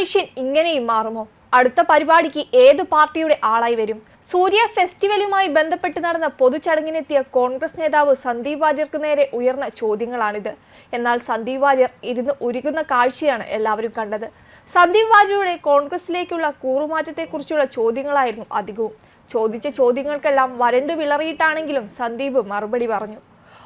മനുഷ്യൻ ഇങ്ങനെയും മാറുമോ? അടുത്ത പരിപാടിക്ക് ഏത് പാർട്ടിയുടെ ആളായി വരും? സൂര്യ ഫെസ്റ്റിവലുമായി ബന്ധപ്പെട്ട് നടന്ന പൊതുചടങ്ങിനെത്തിയ കോൺഗ്രസ് നേതാവ് സന്ദീപ് വാര്യർക്ക് നേരെ ഉയർന്ന ചോദ്യങ്ങളാണിത്. എന്നാൽ സന്ദീപ് വാര്യർ ഇരുന്ന് ഉരുകുന്ന കാഴ്ചയാണ് എല്ലാവരും കണ്ടത്. സന്ദീപ് വാര്യരുടെ കോൺഗ്രസിലേക്കുള്ള കൂറുമാറ്റത്തെക്കുറിച്ചുള്ള ചോദ്യങ്ങളായിരുന്നു അധികവും. ചോദിച്ച ചോദ്യങ്ങൾക്കെല്ലാം വരണ്ടു വിളറിയിട്ടാണെങ്കിലും സന്ദീപ് മറുപടി പറഞ്ഞു.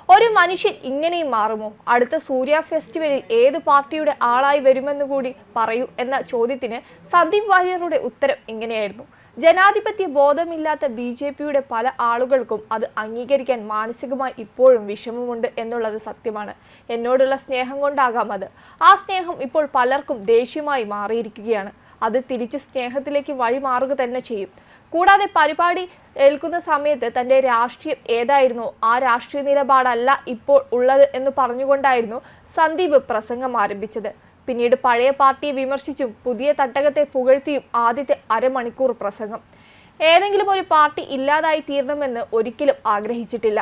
ഒരു മനുഷ്യൻ ഇങ്ങനെയും മാറുമോ? അടുത്ത സൂര്യ ഫെസ്റ്റിവലിൽ ഏത് പാർട്ടിയുടെ ആളായി വരുമെന്ന് കൂടി പറയൂ എന്ന ചോദ്യത്തിന് സന്ദീപ് വാര്യറുടെ ഉത്തരം ഇങ്ങനെയായിരുന്നു. ജനാധിപത്യ ബോധമില്ലാത്ത ബി ജെ പിയുടെ പല ആളുകൾക്കും അത് അംഗീകരിക്കാൻ മാനസികമായി ഇപ്പോഴും വിഷമമുണ്ട് എന്നുള്ളത് സത്യമാണ്. എന്നോടുള്ള സ്നേഹം കൊണ്ടാകാം അത്. ആ സ്നേഹം ഇപ്പോൾ പലർക്കും ദേഷ്യമായി മാറിയിരിക്കുകയാണ്. അത് തിരിച്ച് സ്നേഹത്തിലേക്ക് വഴിമാറുക തന്നെ ചെയ്യും. കൂടാതെ പരിപാടി ഏൽക്കുന്ന സമയത്ത് തന്റെ രാഷ്ട്രീയം ഏതായിരുന്നു? ആ രാഷ്ട്രീയ നിലപാടല്ല ഇപ്പോൾ ഉള്ളത് എന്ന് പറഞ്ഞുകൊണ്ടായിരുന്നു സന്ദീപ് പ്രസംഗം ആരംഭിച്ചത്. പിന്നീട് പഴയ പാർട്ടിയെ വിമർശിച്ചും പുതിയ തട്ടകത്തെ പുകഴ്ത്തിയും ആദ്യത്തെ അരമണിക്കൂർ പ്രസംഗം. ഏതെങ്കിലും ഒരു പാർട്ടി ഇല്ലാതായി തീരണമെന്ന് ഒരിക്കലും ആഗ്രഹിച്ചിട്ടില്ല.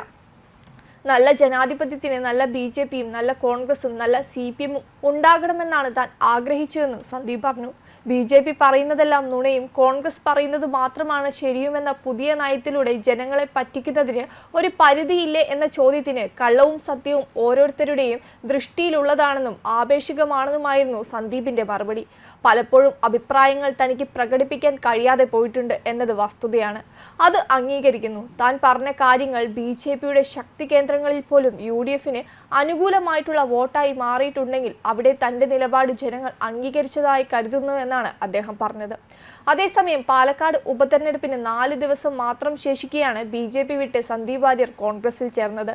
നല്ല ജനാധിപത്യത്തിന് നല്ല ബി ജെ പിയും നല്ല കോൺഗ്രസും നല്ല സി പി എമ്മും ഉണ്ടാകണമെന്നാണ് താൻ ആഗ്രഹിച്ചതെന്നും സന്ദീപ് പറഞ്ഞു. ബി ജെ പി പറയുന്നതെല്ലാം നുണയും കോൺഗ്രസ് പറയുന്നത് മാത്രമാണ് ശരിയുമെന്ന പുതിയ നയത്തിലൂടെ ജനങ്ങളെ പറ്റിക്കുന്നതിന് ഒരു പരിധിയില്ലേ എന്ന ചോദ്യത്തിന് കള്ളവും സത്യവും ഓരോരുത്തരുടെയും ദൃഷ്ടിയിലുള്ളതാണെന്നും ആപേക്ഷികമാണെന്നുമായിരുന്നു സന്ദീപിന്റെ മറുപടി. പലപ്പോഴും അഭിപ്രായങ്ങൾ തനിക്ക് പ്രകടിപ്പിക്കാൻ കഴിയാതെ പോയിട്ടുണ്ട് എന്നത് വസ്തുതയാണ്. അത് അംഗീകരിക്കുന്നു. താൻ പറഞ്ഞ കാര്യങ്ങൾ ബി ജെ പിയുടെ ശക്തി കേന്ദ്രങ്ങളിൽ പോലും യു ഡി എഫിന് അനുകൂലമായിട്ടുള്ള വോട്ടായി മാറിയിട്ടുണ്ടെങ്കിൽ അവിടെ തന്റെ നിലപാട് ജനങ്ങൾ അംഗീകരിച്ചതായി കരുതുന്നു എന്നാണ് അദ്ദേഹം പറഞ്ഞത്. അതേസമയം പാലക്കാട് ഉപതെരഞ്ഞെടുപ്പിന് നാല് ദിവസം മാത്രം ശേഷിക്കെയാണ് ബി ജെ പി വിട്ട് സന്ദീപ് വാര്യർ കോൺഗ്രസിൽ ചേർന്നത്.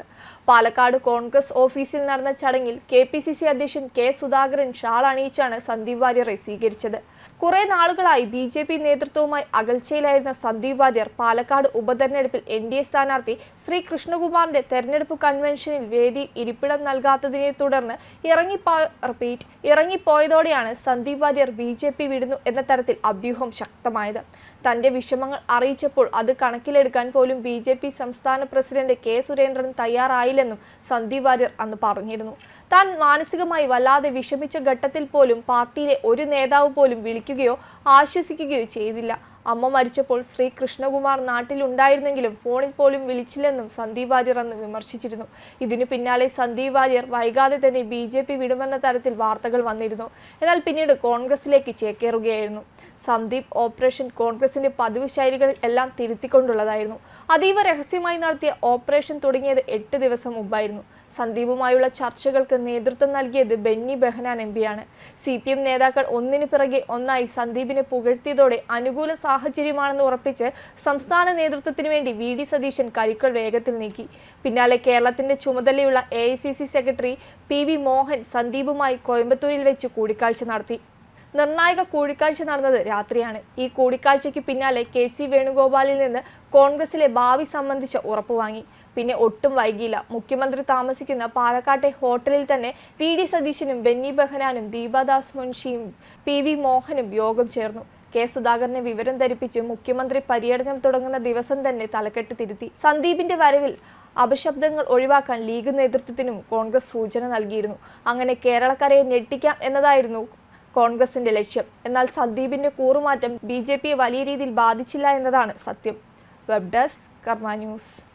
പാലക്കാട് കോൺഗ്രസ് ഓഫീസിൽ നടന്ന ചടങ്ങിൽ കെ പി സി സി അധ്യക്ഷൻ കെ സുധാകരൻ ഷാൾ അണിയിച്ചാണ് സന്ദീപ് വാര്യറെ സ്വീകരിച്ചത്. കുറെ നാളുകളായി ബി ജെ പി നേതൃത്വവുമായി അകൽച്ചയിലായിരുന്ന സന്ദീപ് വാര്യർ പാലക്കാട് ഉപതെരഞ്ഞെടുപ്പിൽ എൻ ഡി എ സ്ഥാനാർത്ഥി ശ്രീ കൃഷ്ണകുമാറിന്റെ തെരഞ്ഞെടുപ്പ് കൺവെൻഷനിൽ വേദി ഇരിപ്പിടം നൽകാത്തതിനെ തുടർന്ന് ഇറങ്ങിപ്പോ repeat ഇറങ്ങിപ്പോയതോടെയാണ് Sandeep Warrier B J P വിടുന്നു എന്ന തരത്തിൽ അഭ്യൂഹം ശക്തമായത്. തന്റെ വിഷമങ്ങൾ അറിയിച്ചപ്പോൾ അത് കണക്കിലെടുക്കാൻ പോലും ബി ജെ പി സംസ്ഥാന പ്രസിഡന്റ് കെ സുരേന്ദ്രൻ തയ്യാറായില്ലെന്നും സന്ദീപ് വാര്യർ അന്ന് പറഞ്ഞിരുന്നു. താൻ മാനസികമായി വല്ലാതെ വിഷമിച്ച ഘട്ടത്തിൽ പോലും പാർട്ടിയിലെ ഒരു നേതാവ് പോലും വിളിക്കുകയോ ആശ്വസിക്കുകയോ ചെയ്തില്ല. അമ്മ മരിച്ചപ്പോൾ ശ്രീ കൃഷ്ണകുമാർ നാട്ടിലുണ്ടായിരുന്നെങ്കിലും ഫോണിൽ പോലും വിളിച്ചില്ലെന്നും സന്ദീപ് വാര്യർ അന്ന് വിമർശിച്ചിരുന്നു. ഇതിനു പിന്നാലെ സന്ദീപ് വാര്യർ വൈകാതെ തന്നെ ബി ജെ പി വിടുമെന്ന തരത്തിൽ വാർത്തകൾ വന്നിരുന്നു. എന്നാൽ പിന്നീട് കോൺഗ്രസിലേക്ക് ചേക്കേറുകയായിരുന്നു. സന്ദീപ് ഓപ്പറേഷൻ കോൺഗ്രസിന്റെ പതിവ് ശൈലികളിൽ എല്ലാം തിരുത്തിക്കൊണ്ടുള്ളതായിരുന്നു. അതീവ രഹസ്യമായി നടത്തിയ ഓപ്പറേഷൻ തുടങ്ങിയത് എട്ട് ദിവസം മുമ്പായിരുന്നു. സന്ദീപുമായുള്ള ചർച്ചകൾക്ക് നേതൃത്വം നൽകിയത് ബെന്നി ബെഹനാൻ എം പിയാണ് സി പി എം നേതാക്കൾ ഒന്നിനു പിറകെ ഒന്നായി സന്ദീപിനെ പുകഴ്ത്തിയതോടെ അനുകൂല സാഹചര്യമാണെന്ന് ഉറപ്പിച്ച് സംസ്ഥാന നേതൃത്വത്തിനു വേണ്ടി വി ഡി സതീശൻ കരുക്കൾ വേഗത്തിൽ നീക്കി. പിന്നാലെ കേരളത്തിന്റെ ചുമതലയുള്ള എ സെക്രട്ടറി പി മോഹൻ സന്ദീപുമായി കോയമ്പത്തൂരിൽ വെച്ച് കൂടിക്കാഴ്ച നടത്തി. നിർണായക കൂടിക്കാഴ്ച നടന്നത് രാത്രിയാണ്. ഈ കൂടിക്കാഴ്ചയ്ക്ക് പിന്നാലെ കെ സി വേണുഗോപാലിൽ നിന്ന് കോൺഗ്രസിലെ ഭാവി സംബന്ധിച്ച ഉറപ്പ് വാങ്ങി. പിന്നെ ഒട്ടും വൈകിയില്ല. മുഖ്യമന്ത്രി താമസിക്കുന്ന പാലക്കാട്ടെ ഹോട്ടലിൽ തന്നെ വി ഡി സതീശനും ബെന്നി ബെഹനാനും ദീപദാസ് മുൻഷിയും പി വി മോഹനും യോഗം ചേർന്നു. കെ സുധാകരനെ വിവരം ധരിപ്പിച്ച് മുഖ്യമന്ത്രി പര്യടനം തുടങ്ങുന്ന ദിവസം തന്നെ തലക്കെട്ട് തിരുത്തി. സന്ദീപിന്റെ വരവിൽ അപശബ്ദങ്ങൾ ഒഴിവാക്കാൻ ലീഗ് നേതൃത്വത്തിനും കോൺഗ്രസ് സൂചന നൽകിയിരുന്നു. അങ്ങനെ കേരളക്കരയെ ഞെട്ടിക്കാം എന്നതായിരുന്നു കോൺഗ്രസിന്റെ ലക്ഷ്യം. എന്നാൽ സന്ദീപിന്റെ കൂറുമാറ്റം ബി വലിയ രീതിയിൽ ബാധിച്ചില്ല എന്നതാണ് സത്യം. Web desk Karma news.